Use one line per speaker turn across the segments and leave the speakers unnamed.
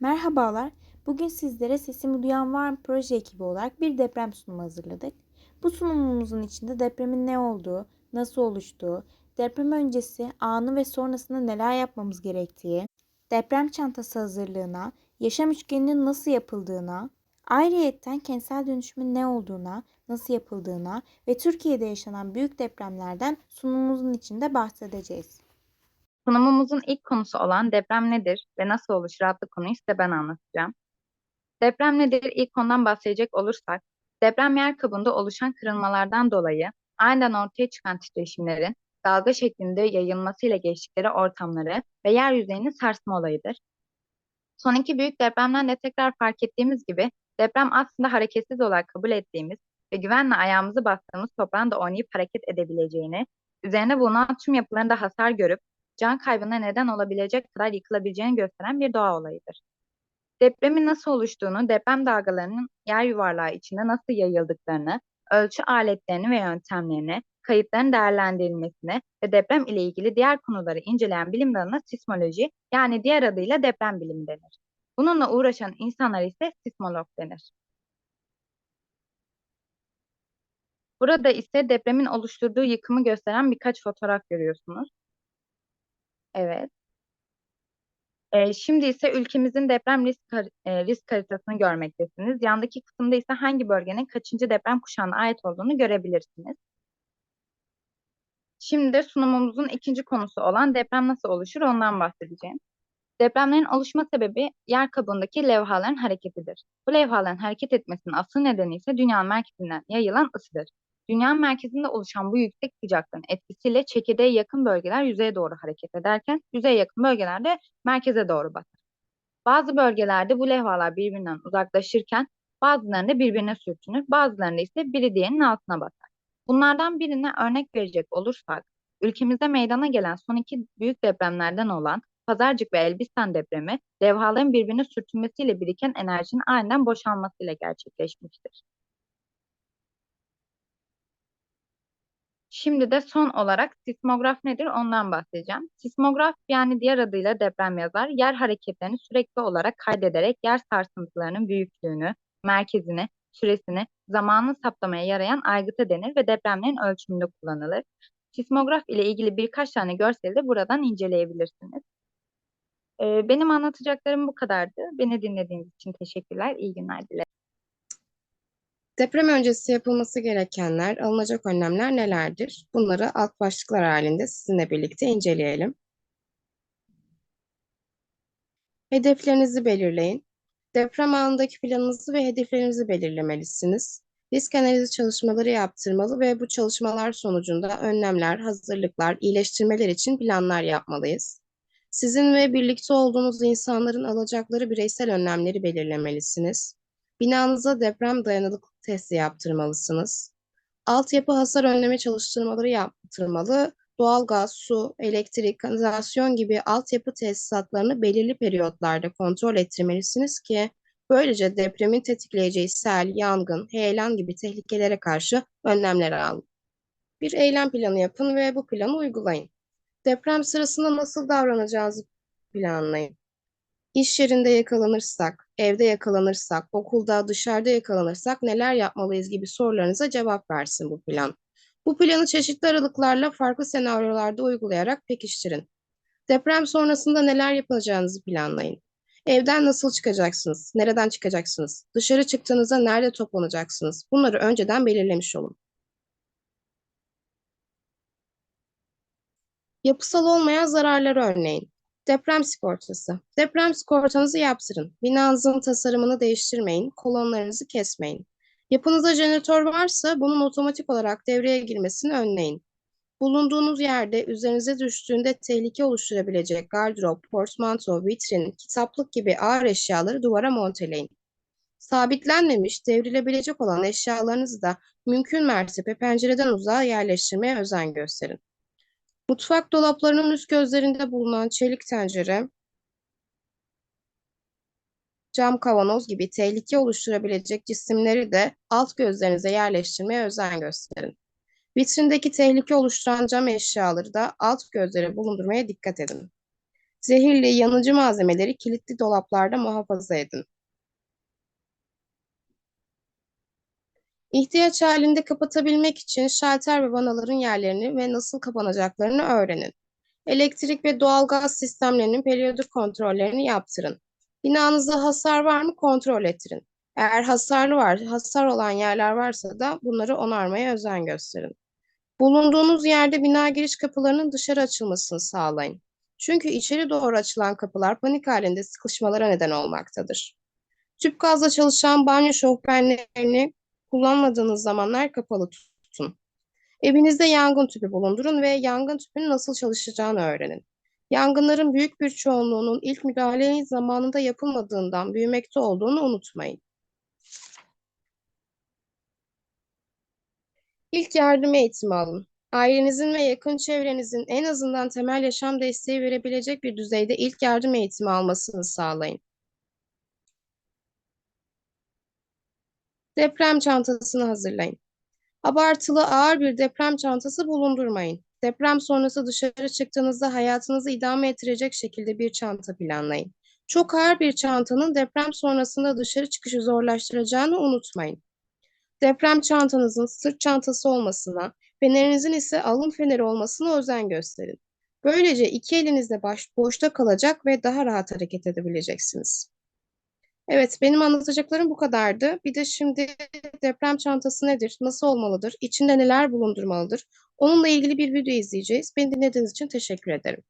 Merhabalar. Bugün sizlere Sesimi Duyan Var mı proje ekibi olarak bir deprem sunumu hazırladık. Bu sunumumuzun içinde depremin ne olduğu, nasıl oluştuğu, deprem öncesi, anı ve sonrasında neler yapmamız gerektiği, deprem çantası hazırlığına, yaşam üçgeninin nasıl yapıldığına, ayrıyetten kentsel dönüşümün ne olduğuna, nasıl yapıldığına ve Türkiye'de yaşanan büyük depremlerden sunumumuzun içinde bahsedeceğiz.
Sunumumuzun ilk konusu olan deprem nedir ve nasıl oluşur adlı konuyu size ben anlatacağım. Deprem nedir? İlk konudan bahsedecek olursak, deprem yer kabuğunda oluşan kırılmalardan dolayı aniden ortaya çıkan titreşimlerin dalga şeklinde yayılmasıyla geçtikleri ortamları ve yer yüzeyini sarsma olayıdır. Son iki büyük depremden de tekrar fark ettiğimiz gibi deprem aslında hareketsiz olarak kabul ettiğimiz ve güvenle ayağımızı bastığımız toprağın da oynayıp hareket edebileceğini, üzerine bulunan tüm yapıların da hasar görüp can kaybına neden olabilecek kadar yıkılabileceğini gösteren bir doğa olayıdır. Depremin nasıl oluştuğunu, deprem dalgalarının yer yuvarlağı içinde nasıl yayıldıklarını, ölçü aletlerini ve yöntemlerini, kayıtların değerlendirilmesini ve deprem ile ilgili diğer konuları inceleyen bilim dalına sismoloji yani diğer adıyla deprem bilimi denir. Bununla uğraşan insanlar ise sismolog denir. Burada ise depremin oluşturduğu yıkımı gösteren birkaç fotoğraf görüyorsunuz. Evet. Ee, şimdi ise ülkemizin deprem risk, har- risk haritasını görmektesiniz. Yandaki kısımda ise hangi bölgenin kaçıncı deprem kuşağına ait olduğunu görebilirsiniz. Şimdi de sunumumuzun ikinci konusu olan deprem nasıl oluşur ondan bahsedeceğim. Depremlerin oluşma sebebi yer kabuğundaki levhaların hareketidir. Bu levhaların hareket etmesinin asıl nedeni ise dünyanın merkezinden yayılan ısıdır. Dünyanın merkezinde oluşan bu yüksek sıcaklığın etkisiyle çekirdeğe yakın bölgeler yüzeye doğru hareket ederken yüzeye yakın bölgelerde merkeze doğru batar. Bazı bölgelerde bu levhalar birbirinden uzaklaşırken bazılarında birbirine sürtünür, bazılarında ise biri diğerinin altına batar. Bunlardan birine örnek verecek olursak, ülkemizde meydana gelen son iki büyük depremlerden olan Pazarcık ve Elbistan depremi, levhaların birbirine sürtünmesiyle biriken enerjinin aniden boşalmasıyla gerçekleşmiştir. Şimdi de son olarak sismograf nedir ondan bahsedeceğim. Sismograf yani diğer adıyla deprem yazar, yer hareketlerini sürekli olarak kaydederek yer sarsıntılarının büyüklüğünü, merkezini, süresini, zamanını saptamaya yarayan aygıta denir ve depremlerin ölçümünde kullanılır. Sismograf ile ilgili birkaç tane görseli de buradan inceleyebilirsiniz. Ee, benim anlatacaklarım bu kadardı. Beni dinlediğiniz için teşekkürler. İyi günler dilerim.
Deprem öncesi yapılması gerekenler, alınacak önlemler nelerdir? Bunları alt başlıklar halinde sizinle birlikte inceleyelim. Hedeflerinizi belirleyin. Deprem anındaki planınızı ve hedeflerinizi belirlemelisiniz. Risk analizi çalışmaları yaptırmalı ve bu çalışmalar sonucunda önlemler, hazırlıklar, iyileştirmeler için planlar yapmalıyız. Sizin ve birlikte olduğunuz insanların alacakları bireysel önlemleri belirlemelisiniz. Binanıza deprem dayanıklılık testi yaptırmalısınız. Altyapı hasar önleme çalıştırmaları yaptırmalı. Doğalgaz, su, elektrik, kanalizasyon gibi altyapı tesisatlarını belirli periyotlarda kontrol ettirmelisiniz ki böylece depremin tetikleyeceği sel, yangın, heyelan gibi tehlikelere karşı önlemler alın. Bir eylem planı yapın ve bu planı uygulayın. Deprem sırasında nasıl davranacağınızı planlayın. İş yerinde yakalanırsak, evde yakalanırsak, okulda, dışarıda yakalanırsak neler yapmalıyız gibi sorularınıza cevap versin bu plan. Bu planı çeşitli aralıklarla farklı senaryolarda uygulayarak pekiştirin. Deprem sonrasında neler yapacağınızı planlayın. Evden nasıl çıkacaksınız? Nereden çıkacaksınız? Dışarı çıktığınızda nerede toplanacaksınız? Bunları önceden belirlemiş olun. Yapısal olmayan zararları örneğin. Deprem sigortası. Deprem sigortanızı yaptırın. Binanızın tasarımını değiştirmeyin. Kolonlarınızı kesmeyin. Yapınızda jeneratör varsa bunun otomatik olarak devreye girmesini önleyin. Bulunduğunuz yerde üzerinize düştüğünde tehlike oluşturabilecek gardırop, portmanto, vitrin, kitaplık gibi ağır eşyaları duvara monteleyin. Sabitlenmemiş, devrilebilecek olan eşyalarınızı da mümkün mertebe pencereden uzağa yerleştirmeye özen gösterin. Mutfak dolaplarının üst gözlerinde bulunan çelik tencere, cam kavanoz gibi tehlike oluşturabilecek cisimleri de alt gözlerinize yerleştirmeye özen gösterin. Vitrindeki tehlike oluşturan cam eşyaları da alt gözlere bulundurmaya dikkat edin. Zehirli, yanıcı malzemeleri kilitli dolaplarda muhafaza edin. İhtiyaç halinde kapatabilmek için şalter ve vanaların yerlerini ve nasıl kapanacaklarını öğrenin. Elektrik ve doğalgaz sistemlerinin periyodik kontrollerini yaptırın. Binanızda hasar var mı kontrol ettirin. Eğer hasarlı var, hasar olan yerler varsa da bunları onarmaya özen gösterin. Bulunduğunuz yerde bina giriş kapılarının dışarı açılmasını sağlayın. Çünkü içeri doğru açılan kapılar panik halinde sıkışmalara neden olmaktadır. Tüp gazla çalışan banyo şofbenlerini kullanmadığınız zamanlar kapalı tutun. Evinizde yangın tüpü bulundurun ve yangın tüpünün nasıl çalışacağını öğrenin. Yangınların büyük bir çoğunluğunun ilk müdahale zamanında yapılmadığından büyümekte olduğunu unutmayın. İlk yardım eğitimi alın. Ailenizin ve yakın çevrenizin en azından temel yaşam desteği verebilecek bir düzeyde ilk yardım eğitimi almasını sağlayın. Deprem çantasını hazırlayın. Abartılı ağır bir deprem çantası bulundurmayın. Deprem sonrası dışarı çıktığınızda hayatınızı idame ettirecek şekilde bir çanta planlayın. Çok ağır bir çantanın deprem sonrasında dışarı çıkışı zorlaştıracağını unutmayın. Deprem çantanızın sırt çantası olmasına, fenerinizin ise alın feneri olmasına özen gösterin. Böylece iki elinizde baş, boşta kalacak ve daha rahat hareket edebileceksiniz. Evet, benim anlatacaklarım bu kadardı. Bir de şimdi deprem çantası nedir, nasıl olmalıdır, içinde neler bulundurmalıdır? Onunla ilgili bir video izleyeceğiz. Beni dinlediğiniz için teşekkür ederim.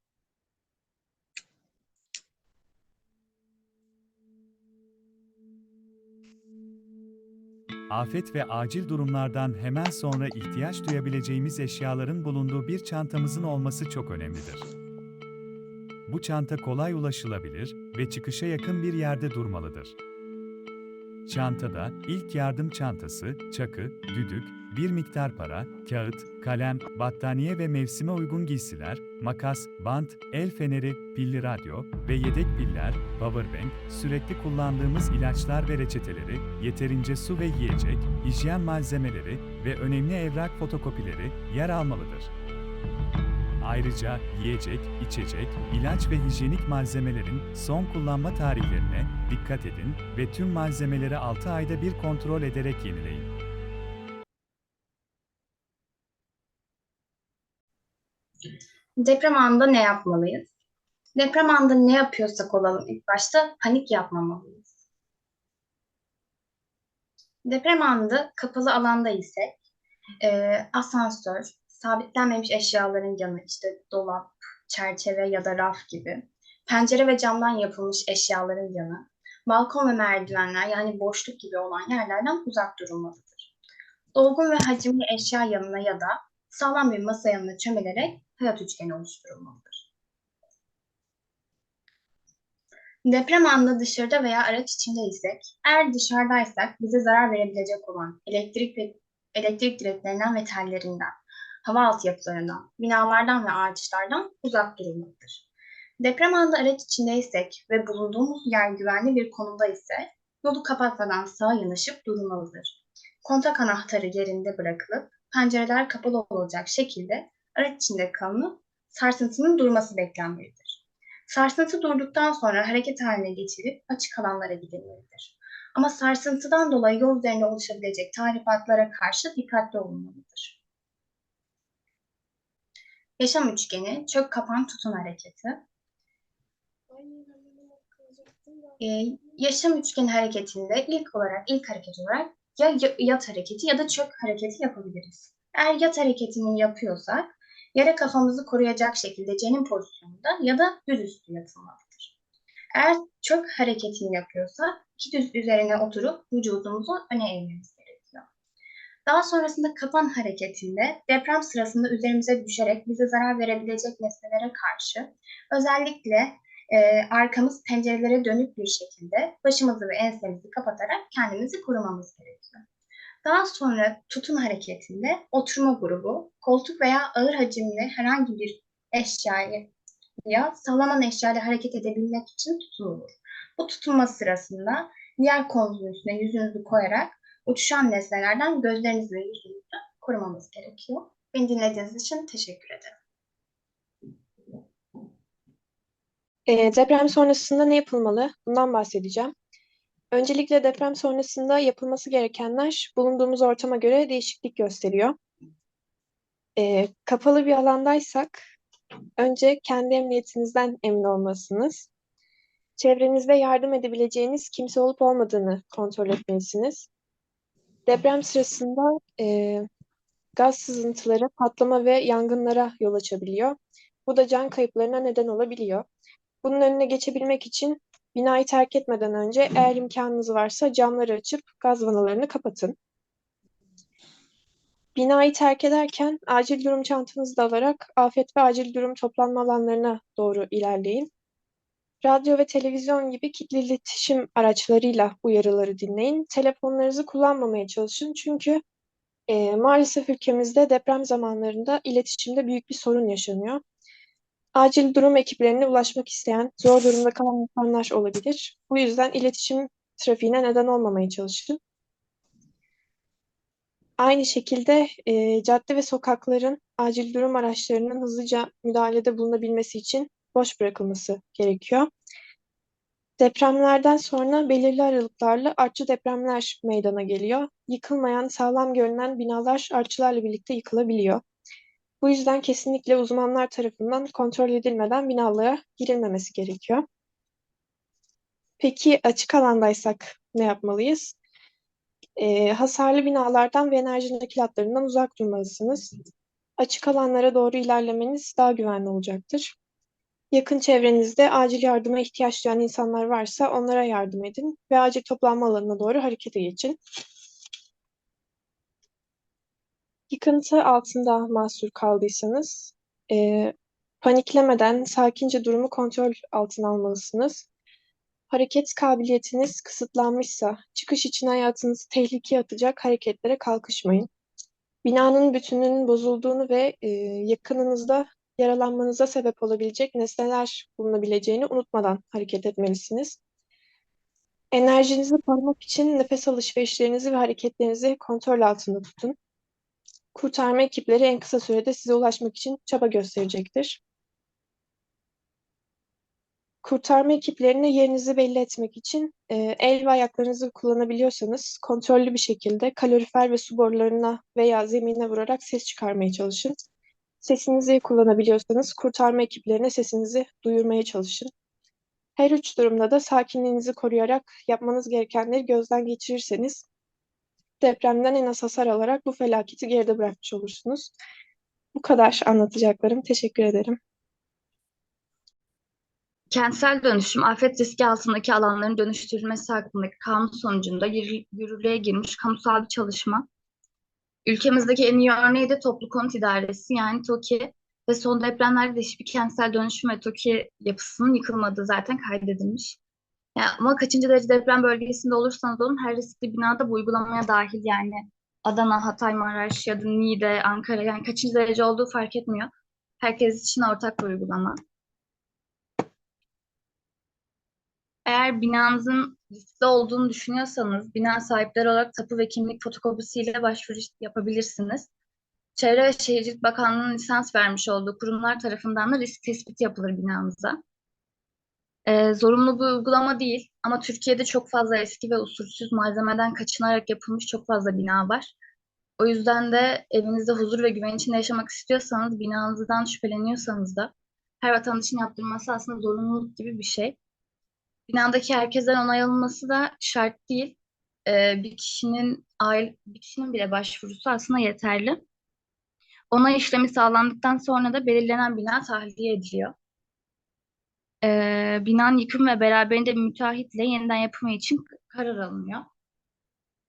Afet ve acil durumlardan hemen sonra ihtiyaç duyabileceğimiz eşyaların bulunduğu bir çantamızın olması çok önemlidir. Bu çanta kolay ulaşılabilir ve çıkışa yakın bir yerde durmalıdır. Çantada ilk yardım çantası, çakı, düdük, bir miktar para, kağıt, kalem, battaniye ve mevsime uygun giysiler, makas, bant, el feneri, pilli radyo ve yedek piller, powerbank, sürekli kullandığımız ilaçlar ve reçeteleri, yeterince su ve yiyecek, hijyen malzemeleri ve önemli evrak fotokopileri yer almalıdır. Ayrıca yiyecek, içecek, ilaç ve hijyenik malzemelerin son kullanma tarihlerine dikkat edin ve tüm malzemeleri 6 ayda bir kontrol ederek yenileyin.
Deprem anında ne yapmalıyız? Deprem anında ne yapıyorsak olalım ilk başta panik yapmamalıyız. Deprem anında kapalı alanda isek e, asansör, sabitlenmemiş eşyaların yanı işte dolap, çerçeve ya da raf gibi, pencere ve camdan yapılmış eşyaların yanı, balkon ve merdivenler yani boşluk gibi olan yerlerden uzak durulmalıdır. Dolgun ve hacimli eşya yanına ya da sağlam bir masa yanına çömelerek hayat üçgeni oluşturulmalıdır. Deprem anında dışarıda veya araç içinde isek, eğer dışarıdaysak bize zarar verebilecek olan elektrik ve elektrik direklerinden ve tellerinden, hava altyapılarından, binalardan ve ağaçlardan uzak durulmalıdır. Deprem anında araç içindeysek ve bulunduğumuz yer güvenli bir konumda ise yolu kapatmadan sağa yanaşıp durulmalıdır. Kontak anahtarı yerinde bırakılıp pencereler kapalı olacak şekilde araç içinde kalınıp sarsıntının durması beklenmelidir. Sarsıntı durduktan sonra hareket haline geçirip açık alanlara gidilmelidir. Ama sarsıntıdan dolayı yol üzerinde oluşabilecek tahribatlara karşı dikkatli olunmalıdır. Yaşam üçgeni, çök kapan tutun hareketi. Ee, yaşam üçgeni hareketinde ilk olarak, ilk hareket olarak ya yat hareketi ya da çök hareketi yapabiliriz. Eğer yat hareketini yapıyorsak yere kafamızı koruyacak şekilde cenin pozisyonunda ya da düz üstü yatılmalıdır. Eğer çök hareketini yapıyorsak iki düz üzerine oturup vücudumuzu öne eğmemiz. Daha sonrasında kapan hareketinde deprem sırasında üzerimize düşerek bize zarar verebilecek nesnelere karşı özellikle e, arkamız pencerelere dönük bir şekilde başımızı ve ensemizi kapatarak kendimizi korumamız gerekiyor. Daha sonra tutun hareketinde oturma grubu, koltuk veya ağır hacimli herhangi bir eşyayı ya sallanan eşyayla hareket edebilmek için tutunulur. Bu tutunma sırasında diğer koltuğun üstüne yüzünüzü koyarak uçuşan nesnelerden gözlerinizi ve yüzünüzü korumamız gerekiyor. Beni dinlediğiniz için teşekkür ederim.
Ee, deprem sonrasında ne yapılmalı? Bundan bahsedeceğim. Öncelikle deprem sonrasında yapılması gerekenler bulunduğumuz ortama göre değişiklik gösteriyor. Ee, kapalı bir alandaysak önce kendi emniyetinizden emin olmalısınız. Çevrenizde yardım edebileceğiniz kimse olup olmadığını kontrol etmelisiniz. Deprem sırasında e, gaz sızıntıları patlama ve yangınlara yol açabiliyor. Bu da can kayıplarına neden olabiliyor. Bunun önüne geçebilmek için binayı terk etmeden önce eğer imkanınız varsa camları açıp gaz vanalarını kapatın. Binayı terk ederken acil durum çantanızı da alarak afet ve acil durum toplanma alanlarına doğru ilerleyin. Radyo ve televizyon gibi kitle iletişim araçlarıyla uyarıları dinleyin. Telefonlarınızı kullanmamaya çalışın çünkü e, maalesef ülkemizde deprem zamanlarında iletişimde büyük bir sorun yaşanıyor. Acil durum ekiplerine ulaşmak isteyen, zor durumda kalan insanlar olabilir. Bu yüzden iletişim trafiğine neden olmamaya çalışın. Aynı şekilde e, cadde ve sokakların acil durum araçlarının hızlıca müdahalede bulunabilmesi için boş bırakılması gerekiyor. Depremlerden sonra belirli aralıklarla artçı depremler meydana geliyor. Yıkılmayan, sağlam görünen binalar artçılarla birlikte yıkılabiliyor. Bu yüzden kesinlikle uzmanlar tarafından kontrol edilmeden binalara girilmemesi gerekiyor. Peki açık alandaysak ne yapmalıyız? Ee, hasarlı binalardan ve enerji nakilatlarından uzak durmalısınız. Açık alanlara doğru ilerlemeniz daha güvenli olacaktır. Yakın çevrenizde acil yardıma ihtiyaç duyan insanlar varsa onlara yardım edin ve acil toplanma alanına doğru harekete geçin. Yıkıntı altında mahsur kaldıysanız, e, paniklemeden sakince durumu kontrol altına almalısınız. Hareket kabiliyetiniz kısıtlanmışsa, çıkış için hayatınızı tehlikeye atacak hareketlere kalkışmayın. Binanın bütününün bozulduğunu ve e, yakınınızda yaralanmanıza sebep olabilecek nesneler bulunabileceğini unutmadan hareket etmelisiniz. Enerjinizi korumak için nefes alışverişlerinizi ve hareketlerinizi kontrol altında tutun. Kurtarma ekipleri en kısa sürede size ulaşmak için çaba gösterecektir. Kurtarma ekiplerine yerinizi belli etmek için e, el ve ayaklarınızı kullanabiliyorsanız kontrollü bir şekilde kalorifer ve su borularına veya zemine vurarak ses çıkarmaya çalışın. Sesinizi kullanabiliyorsanız kurtarma ekiplerine sesinizi duyurmaya çalışın. Her üç durumda da sakinliğinizi koruyarak yapmanız gerekenleri gözden geçirirseniz depremden en az hasar alarak bu felaketi geride bırakmış olursunuz. Bu kadar anlatacaklarım. Teşekkür ederim.
Kentsel dönüşüm, afet riski altındaki alanların dönüştürülmesi hakkındaki kanun sonucunda yürü- yürürlüğe girmiş kamusal bir çalışma. Ülkemizdeki en iyi örneği de Toplu Konut İdaresi yani TOKİ ve son depremlerde de hiçbir kentsel dönüşüm ve TOKİ yapısının yıkılmadığı zaten kaydedilmiş. Yani ama kaçıncı derece deprem bölgesinde olursanız olun her riskli binada bu uygulamaya dahil yani Adana, Hatay, Maraş ya da Niğde, Ankara yani kaçıncı derece olduğu fark etmiyor. Herkes için ortak bir uygulama. Eğer binanızın riskli olduğunu düşünüyorsanız bina sahipleri olarak tapu ve kimlik fotokopisiyle başvuru yapabilirsiniz. Çevre ve Şehircilik Bakanlığı'nın lisans vermiş olduğu kurumlar tarafından da risk tespiti yapılır binanıza. Ee, zorunlu bir uygulama değil ama Türkiye'de çok fazla eski ve usulsüz malzemeden kaçınarak yapılmış çok fazla bina var. O yüzden de evinizde huzur ve güven içinde yaşamak istiyorsanız, binanızdan şüpheleniyorsanız da her vatandaşın yaptırması aslında zorunluluk gibi bir şey. Binadaki herkesten onay alınması da şart değil. Ee, bir kişinin aile, bir kişinin bile başvurusu aslında yeterli. Onay işlemi sağlandıktan sonra da belirlenen bina tahliye ediliyor. Ee, binanın yıkım ve beraberinde müteahhitle yeniden yapımı için karar alınıyor.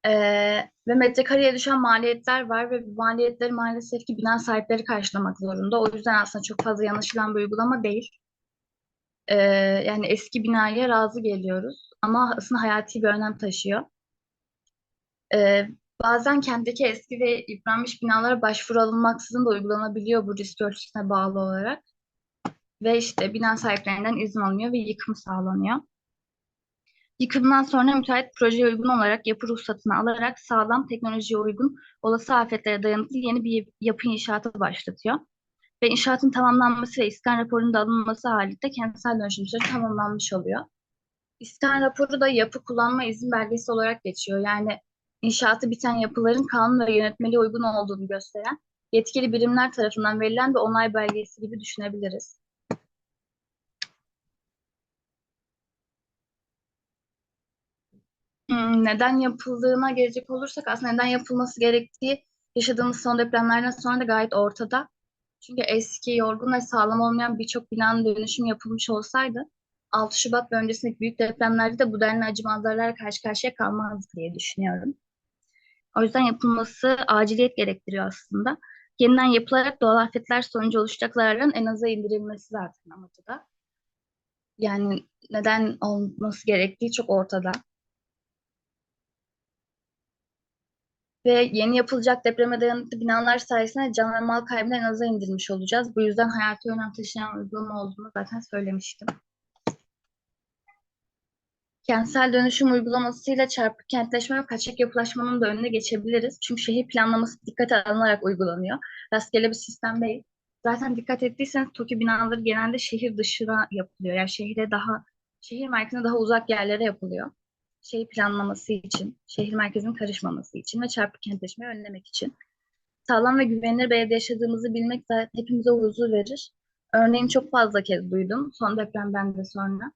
Ee, ve metrekareye düşen maliyetler var ve bu maliyetleri maalesef ki bina sahipleri karşılamak zorunda. O yüzden aslında çok fazla yanlışılan bir uygulama değil. Ee, yani eski binaya razı geliyoruz ama aslında hayati bir önem taşıyor. Ee, bazen kentteki eski ve yıpranmış binalara başvuru alınmaksızın da uygulanabiliyor bu risk ölçüsüne bağlı olarak. Ve işte bina sahiplerinden izin alınıyor ve yıkım sağlanıyor. Yıkımdan sonra müteahhit projeye uygun olarak yapı ruhsatını alarak sağlam teknolojiye uygun olası afetlere dayanıklı yeni bir yapı inşaatı başlatıyor. Ve inşaatın tamamlanması ve iskan raporunun da alınması halinde kentsel dönüşüm süreci tamamlanmış oluyor. İskan raporu da yapı kullanma izin belgesi olarak geçiyor. Yani inşaatı biten yapıların kanun ve yönetmeliğe uygun olduğunu gösteren yetkili birimler tarafından verilen bir onay belgesi gibi düşünebiliriz. Hmm, Neden yapıldığına gelecek olursak aslında neden yapılması gerektiği yaşadığımız son depremlerden sonra da gayet ortada. Çünkü eski, yorgun ve sağlam olmayan birçok binanın dönüşüm yapılmış olsaydı 6 Şubat ve öncesindeki büyük depremlerde de bu denli acı karşı karşıya kalmazdı diye düşünüyorum. O yüzden yapılması aciliyet gerektiriyor aslında. Yeniden yapılarak doğal afetler sonucu oluşacak zararların en aza indirilmesi zaten amacı da. Yani neden olması gerektiği çok ortada. Ve yeni yapılacak depreme dayanıklı binalar sayesinde can ve mal kaybını en aza indirmiş olacağız. Bu yüzden hayati önem taşıyan uygulama olduğunu zaten söylemiştim. Kentsel dönüşüm uygulamasıyla çarpık kentleşme ve kaçak yapılaşmanın da önüne geçebiliriz. Çünkü şehir planlaması dikkate alınarak uygulanıyor. Rastgele bir sistem değil. Zaten dikkat ettiyseniz TOKİ binaları genelde şehir dışına yapılıyor. Yani şehre daha, şehir merkezine daha uzak yerlere yapılıyor. Şehir planlaması için, şehir merkezinin karışmaması için ve çarpık kentleşmeyi önlemek için. Sağlam ve güvenilir bir evde yaşadığımızı bilmek zaten hepimize huzur verir. Örneğin çok fazla kez duydum son depremden de sonra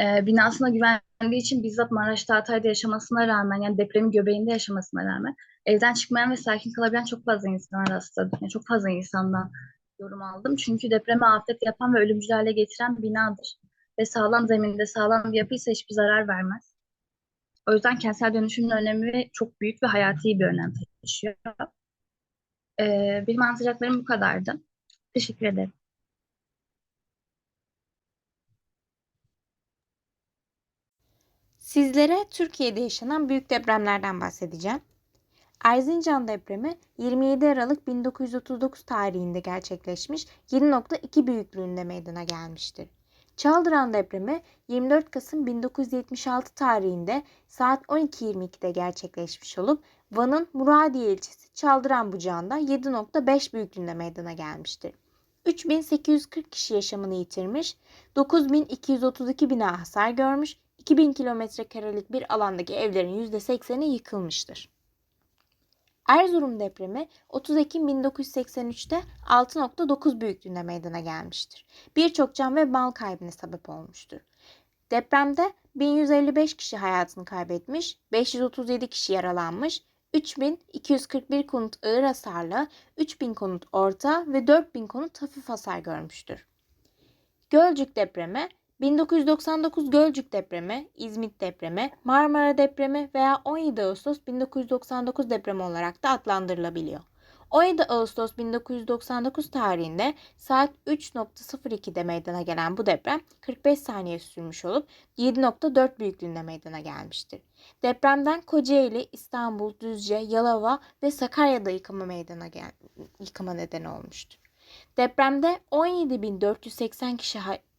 e, binasına güvendiği için bizzat Maraş'ta Hatay'da yaşamasına rağmen yani depremin göbeğinde yaşamasına rağmen evden çıkmayan ve sakin kalabilen çok fazla insana rastladım. Yani çok fazla insandan yorum aldım. Çünkü depreme afet yapan ve ölümcül hale getiren binadır. Ve sağlam zeminde sağlam bir yapıysa hiçbir zarar vermez. O yüzden kentsel dönüşümün önemi çok büyük ve hayati bir önem taşıyor. Ee, benim anlatacaklarım bu kadardı. Teşekkür ederim.
Sizlere Türkiye'de yaşanan büyük depremlerden bahsedeceğim. Erzincan depremi 27 Aralık 1939 tarihinde gerçekleşmiş 7.2 büyüklüğünde meydana gelmiştir. Çaldıran depremi 24 Kasım 1976 tarihinde saat 12.22'de gerçekleşmiş olup Van'ın Muradiye ilçesi Çaldıran bucağında 7.5 büyüklüğünde meydana gelmiştir. 3840 kişi yaşamını yitirmiş, 9232 bina hasar görmüş, 2000 kilometre karelik bir alandaki evlerin %80'i yıkılmıştır. Erzurum depremi 30 Ekim 1983'te 6.9 büyüklüğünde meydana gelmiştir. Birçok can ve mal kaybına sebep olmuştur. Depremde 1155 kişi hayatını kaybetmiş, 537 kişi yaralanmış, 3241 konut ağır hasarlı, 3000 konut orta ve 4000 konut hafif hasar görmüştür. Gölcük depremi 1999 Gölcük depremi, İzmit depremi, Marmara depremi veya 17 Ağustos 1999 depremi olarak da adlandırılabiliyor. 17 Ağustos 1999 tarihinde saat 3.02'de meydana gelen bu deprem 45 saniye sürmüş olup 7.4 büyüklüğünde meydana gelmiştir. Depremden Kocaeli, İstanbul, Düzce, Yalova ve Sakarya'da yıkama meydana gel yıkama nedeni olmuştur. Depremde 17.480 kişi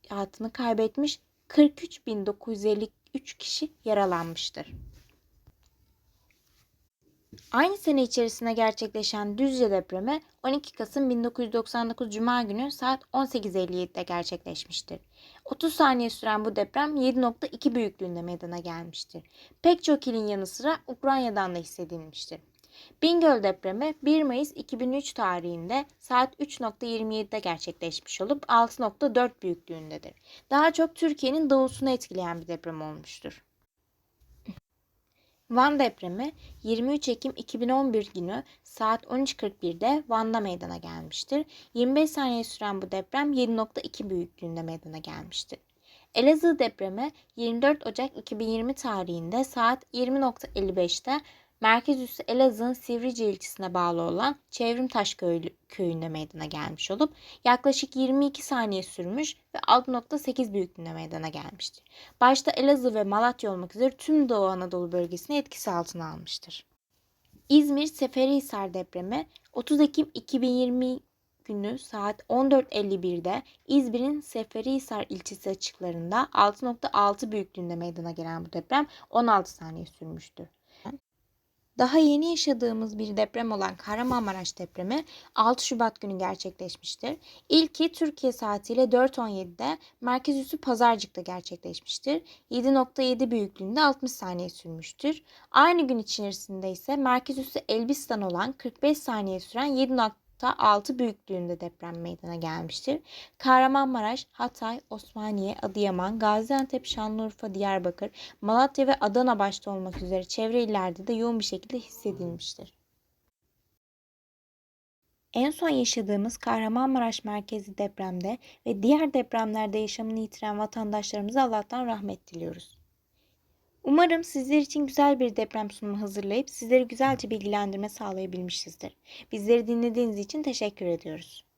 hayatını kaybetmiş, 43.953 kişi yaralanmıştır. Aynı sene içerisinde gerçekleşen Düzce depremi 12 Kasım 1999 Cuma günü saat 18.57'de gerçekleşmiştir. 30 saniye süren bu deprem 7.2 büyüklüğünde meydana gelmiştir. Pek çok ilin yanı sıra Ukrayna'dan da hissedilmiştir. Bingöl depremi 1 Mayıs 2003 tarihinde saat 3.27'de gerçekleşmiş olup 6.4 büyüklüğündedir. Daha çok Türkiye'nin doğusunu etkileyen bir deprem olmuştur. Van depremi 23 Ekim 2011 günü saat 13.41'de Van'da meydana gelmiştir. 25 saniye süren bu deprem 7.2 büyüklüğünde meydana gelmiştir. Elazığ depremi 24 Ocak 2020 tarihinde saat 20.55'te merkez üssü Elazığ'ın Sivrice ilçesine bağlı olan Çevrimtaş köyünde meydana gelmiş olup yaklaşık 22 saniye sürmüş ve 6.8 büyüklüğünde meydana gelmiştir. Başta Elazığ ve Malatya olmak üzere tüm Doğu Anadolu bölgesini etkisi altına almıştır. İzmir Seferihisar depremi 30 Ekim 2020 günü saat 14.51'de İzmir'in Seferihisar ilçesi açıklarında 6.6 büyüklüğünde meydana gelen bu deprem 16 saniye sürmüştür. Daha yeni yaşadığımız bir deprem olan Kahramanmaraş depremi 6 Şubat günü gerçekleşmiştir. İlki Türkiye saatiyle 4.17'de merkez üssü Pazarcık'ta gerçekleşmiştir. 7.7 büyüklüğünde 60 saniye sürmüştür. Aynı gün içerisinde ise merkez üssü Elbistan olan 45 saniye süren 7.6 büyüklüğünde deprem meydana gelmiştir. Kahramanmaraş, Hatay, Osmaniye, Adıyaman, Gaziantep, Şanlıurfa, Diyarbakır, Malatya ve Adana başta olmak üzere çevre illerde de yoğun bir şekilde hissedilmiştir. En son yaşadığımız Kahramanmaraş merkezi depremde ve diğer depremlerde yaşamını yitiren vatandaşlarımıza Allah'tan rahmet diliyoruz. Umarım sizler için güzel bir deprem sunumu hazırlayıp sizleri güzelce bilgilendirme sağlayabilmişizdir. Bizleri dinlediğiniz için teşekkür ediyoruz.